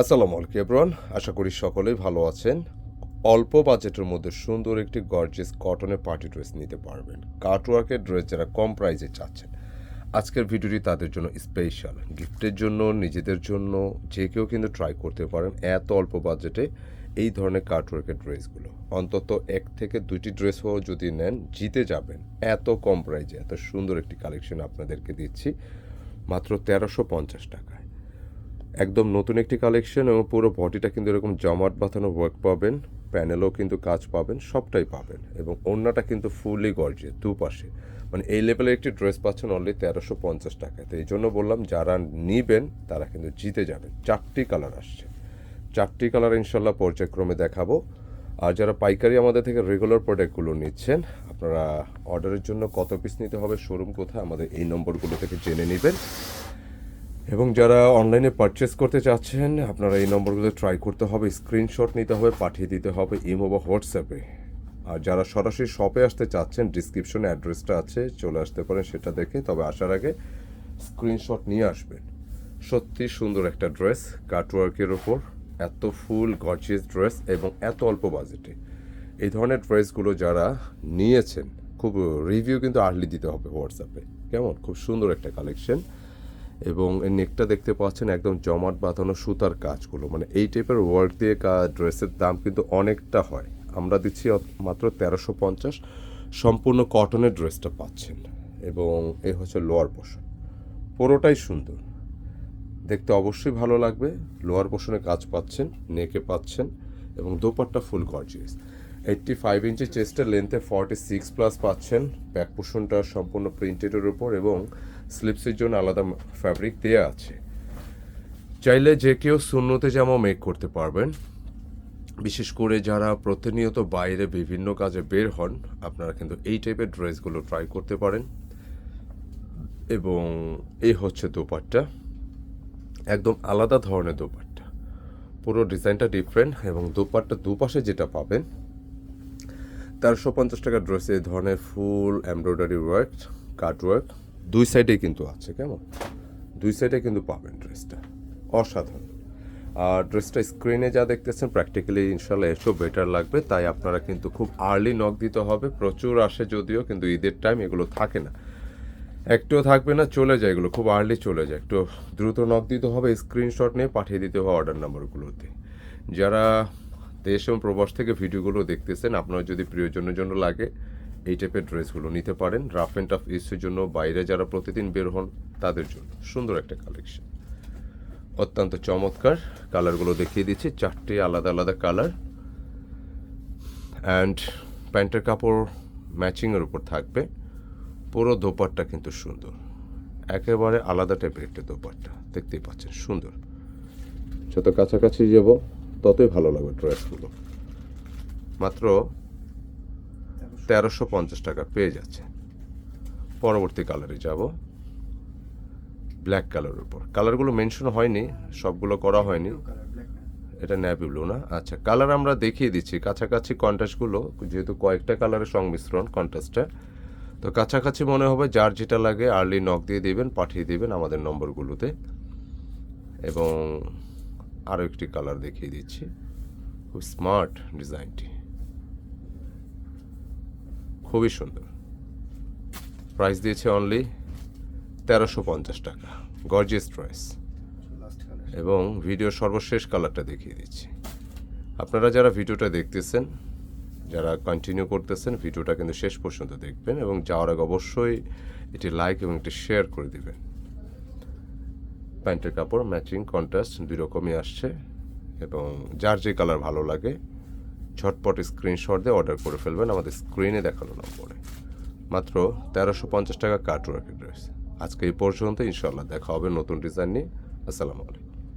আসসালামু আলাইকুম এব্রন আশা করি সকলেই ভালো আছেন। অল্প বাজেটের মধ্যে সুন্দর একটি গর্জেস কটনের পার্টি ড্রেস নিতে পারবেন। কাটওয়ার্কের ড্রেস যারা কম প্রাইসে চাচ্ছেন। আজকের ভিডিওটি তাদের জন্য স্পেশাল গিফটের জন্য, নিজেদের জন্য, যে কেউ কিন্তু ট্রাই করতে পারেন এত অল্প বাজেটে এই ধরনের কাটওয়ার্কের ড্রেসগুলো অন্তত এক থেকে দুটি ড্রেস হও যদি নেন, জিতে যাবেন। এত কম প্রাইসে এত সুন্দর একটি কালেকশন আপনাদেরকে দিচ্ছি। মাত্র তেরোশো পঞ্চাশ টাকায়। একদম নতুন একটি কালেকশন এবং পুরো বডিটা কিন্তু এরকম জমাট বাঁধানো ওয়ার্ক পাবেন প্যানেলও কিন্তু কাজ পাবেন, সবটাই পাবেন এবং ওড়নাটা কিন্তু ফুললি গর্জে দুপাশে। মানে এই লেভেলের একটি ড্রেস পাচ্ছেন অনলি তেরোশো পঞ্চাশ টাকায়। তো এই জন্য বললাম, যারা নিবেন, তারা কিন্তু জিতে যাবেন। চারটি কালার আসছে। চারটি কালার ইনশাল্লাহ পর্যায়ক্রমে দেখাবো। আর যারা পাইকারি আমাদের থেকে রেগুলার প্রোডাক্টগুলো নিচ্ছেন, আপনারা অর্ডারের জন্য কত পিস নিতে হবে শোরুম কোথায়, আমাদের এই নম্বরগুলো থেকে জেনে নেবেন। এবং যারা অনলাইনে পারচেস করতে চাচ্ছেন, আপনারা এই নম্বরগুলো ট্রাই করতে হবে স্ক্রিনশট নিতে হবে, পাঠিয়ে দিতে হবে ইমো বা হোয়াটসঅ্যাপে। আর যারা সরাসরি শপে আসতে চাচ্ছেন ডিসক্রিপশনে অ্যাড্রেসটা আছে, চলে আসতে পারেন সেটা দেখে, তবে আসার আগে স্ক্রিনশট নিয়ে আসবেন। সত্যি সুন্দর একটা ড্রেস কাটওয়ার্কের ওপর এত ফুল গর্জিয়াস ড্রেস এবং এত অল্প বাজেটে এই ধরনের ড্রেসগুলো যারা নিয়েছেন, খুব রিভিউ কিন্তু আর্লি দিতে হবে হোয়াটসঅ্যাপে। কেমন? খুব সুন্দর একটা কালেকশন এবং এই নেকটা দেখতে পাচ্ছেন একদম জমাট বাঁধানো সুতার কাজগুলো। মানে এই টাইপের ওয়ার্ক দিয়ে ড্রেসের দাম কিন্তু অনেকটা হয়। আমরা দিচ্ছি মাত্র তেরোশো পঞ্চাশ। সম্পূর্ণ কটনের ড্রেসটা পাচ্ছেন। এবং এই হচ্ছে লোয়ার পোর্শন পুরোটাই সুন্দর। দেখতে অবশ্যই ভালো লাগবে। লোয়ার পোর্শনে কাজ পাচ্ছেন, নেকে পাচ্ছেন এবং dupatta full gorgeous eighty five inch চেস্টের লেন্থে ফর্টি সিক্স প্লাস পাচ্ছেন। ব্যাক পোর্শনটা সম্পূর্ণ প্রিন্টেডের উপর এবং স্লিপসের জন্য আলাদা ফ্যাব্রিক দেওয়া আছে। চাইলে যে কেউ শূন্যতে জামা মেক করতে পারবেন। বিশেষ করে যারা প্রতিনিয়ত বাইরে বিভিন্ন কাজে বের হন, আপনারা কিন্তু এই টাইপের ড্রেসগুলো ট্রাই করতে পারেন। এবং এই হচ্ছে দোপাট্টা। একদম আলাদা ধরনের দোপাট্টা। পুরো ডিজাইনটা ডিফারেন্ট এবং দোপাট্টা দুপাশে যেটা পাবেন, তেরোশো পঞ্চাশ টাকা ড্রেসে এই ধরনের full embroidery work cut work দুই সাইডেই কিন্তু আছে, কেমন? দুই সাইডে কিন্তু পাবেন ড্রেসটা অসাধারণ। আর ড্রেসটা স্ক্রিনে যা দেখতেছেন প্র্যাকটিক্যালি ইনশাল্লাহ এসব বেটার লাগবে। তাই আপনারা কিন্তু খুব আর্লি নক দিতে হবে। প্রচুর আসে যদিও, কিন্তু ঈদের টাইম এগুলো থাকে না। একটুও থাকবে না, চলে যায় এগুলো। খুব আর্লি চলে যায়। একটু দ্রুত নক দিতে হবে স্ক্রিনশট নিয়ে পাঠিয়ে দিতে হবে অর্ডার নাম্বারগুলোতে যারা দেশ এবং প্রবাস থেকে ভিডিওগুলো দেখতেছেন, আপনার যদি প্রিয়জনের জন্য লাগে এই টাইপের ড্রেসগুলো নিতে পারেন। রাফ অ্যান্ড টাফ ইস্যুর জন্য বাইরে যারা প্রতিদিন বের হন, তাদের জন্য। সুন্দর একটা কালেকশন অত্যন্ত চমৎকার কালারগুলো দেখিয়ে দিচ্ছি। চারটে আলাদা আলাদা কালার অ্যান্ড প্যান্টের কাপড় ম্যাচিংয়ের উপর থাকবে। পুরো দোপাট্টা কিন্তু সুন্দর। একেবারে আলাদা টাইপের একটা দোপাট্টা। দেখতেই পাচ্ছেন, সুন্দর। যত কাছাকাছি যাব, ততই ভালো লাগবে ড্রেসগুলো। মাত্র তেরোশো পঞ্চাশ টাকা পেয়ে যাচ্ছে। পরবর্তী কালারে যাব। ব্ল্যাক কালারের উপর। কালারগুলো মেনশন হয়নি, সবগুলো করা হয়নি। এটা ন্যাভি ব্লু না? আচ্ছা কালার আমরা দেখিয়ে দিচ্ছি। কাছাকাছি কন্ট্রাস্টগুলো যেহেতু কয়েকটা কালারের সংমিশ্রণ কন্ট্রাস্টটা তো কাছাকাছি মনে হবে যার যেটা লাগে আর্লি নক দিয়ে দেবেন, পাঠিয়ে দেবেন আমাদের নম্বরগুলোতে। এবং আরও একটি কালার দেখিয়ে দিচ্ছি। খুব স্মার্ট ডিজাইনটি খুবই সুন্দর। প্রাইস দিয়েছে অনলি তেরোশো পঞ্চাশ টাকা। গর্জিয়াস প্রাইস এবং ভিডিওর সর্বশেষ কালারটা দেখিয়ে দিচ্ছি। আপনারা যারা ভিডিওটা দেখতেছেন, যারা কন্টিনিউ করতেছেন, ভিডিওটা কিন্তু শেষ পর্যন্ত দেখবেন এবং যাওয়ার আগে অবশ্যই এটি লাইক এবং এটি শেয়ার করে দিবেন। প্যান্টের কাপড় ম্যাচিং কন্ট্রাস্ট দুই রকমই আসছে এবং যার যে কালার ভালো লাগে ঝটপট স্ক্রিনশট দিয়ে অর্ডার করে ফেলবেন আমাদের স্ক্রিনে দেখানো নম্বরে। মাত্র তেরোশো পঞ্চাশ টাকা কাটওয়ার্কের ড্রেস আজকে এই পর্যন্ত ইনশাল্লাহ দেখা হবে নতুন ডিজাইন নিয়ে। আসসালামু আলাইকুম।